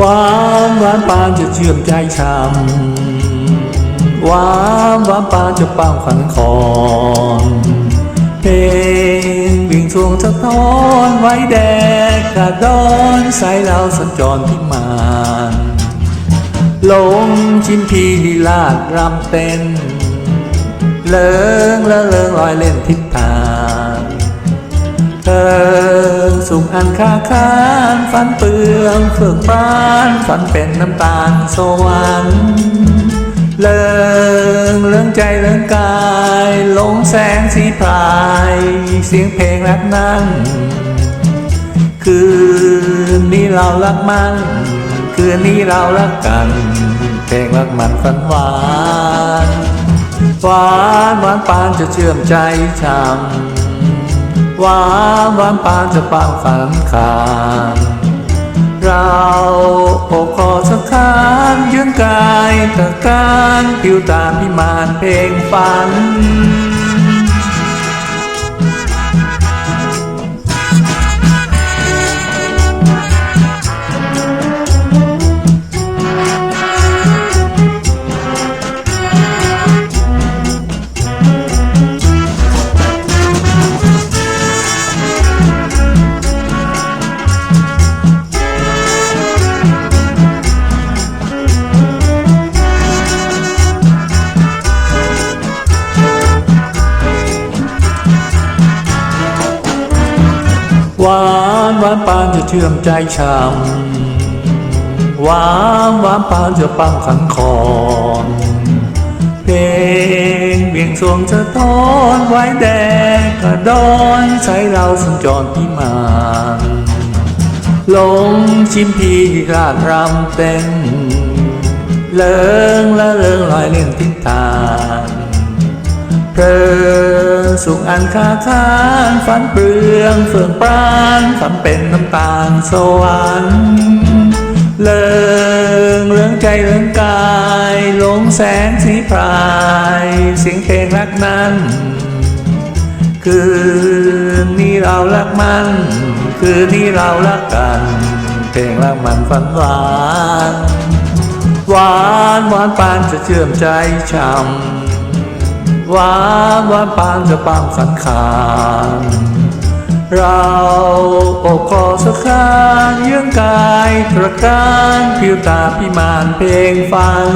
วานหวานปานจะเชื่อมใจช้ำหวานหวานปานจะปังฝันคอนเพลงวิ่งทวงสะท้อนไว้แดกกระดอนใส่เราสัญจรพิมานหลงชิมพีลีลาดรำเต้นเลิงละเลิงลอยเล่นทิศทางเธอ สุขอันคาคานฝันเปลืองเฟื่องฟ้านฝันเป็นน้ำตาลสวรรค์เลิงเลื่องใจเลื่องกายหลงแสงสีพราย เสียงเพลงรักนั้นคืนนี้เรารักมัน คืนนี้เรารักกัน เพลงรักมันฝันหวานหวานหวานปานจะเชื่อมใจช้ำ หวานหวานปานจะปางฝันคานเราโอบคอสักคานยืนกายตะการผิวตามพิมานเพลงฝันานหวานปานจะเชื่อมใจช้ำหวานหวานปานจะปังขันคอนเพลงเบียงสวงจะท้อนไว้แดงกระดอนใช้เราสัญจรพิมานหลงชิมพีราดรำเต้นเลิงละเลิงลอยเล่นทิศทางเพลิง สุขอันคาคานฝันเปลืองเฟื่องปรานฝันเป็นน้ำตาลสวรรค์เลิงเรื่องใจเรื่องกายหลงแสงสีพรายเสียงเพลงรักนั้น คืนนี้เรารักมัน คืนนี้เรารักกัน เพลงรักมันฝันหวานหวานหวานปานจะเชื่อมใจช้ำ หวานหวานปานจะปามสันขานเราอกคอสักคานเยื่องกายตระการผิวตาพิมานเพลงฝัน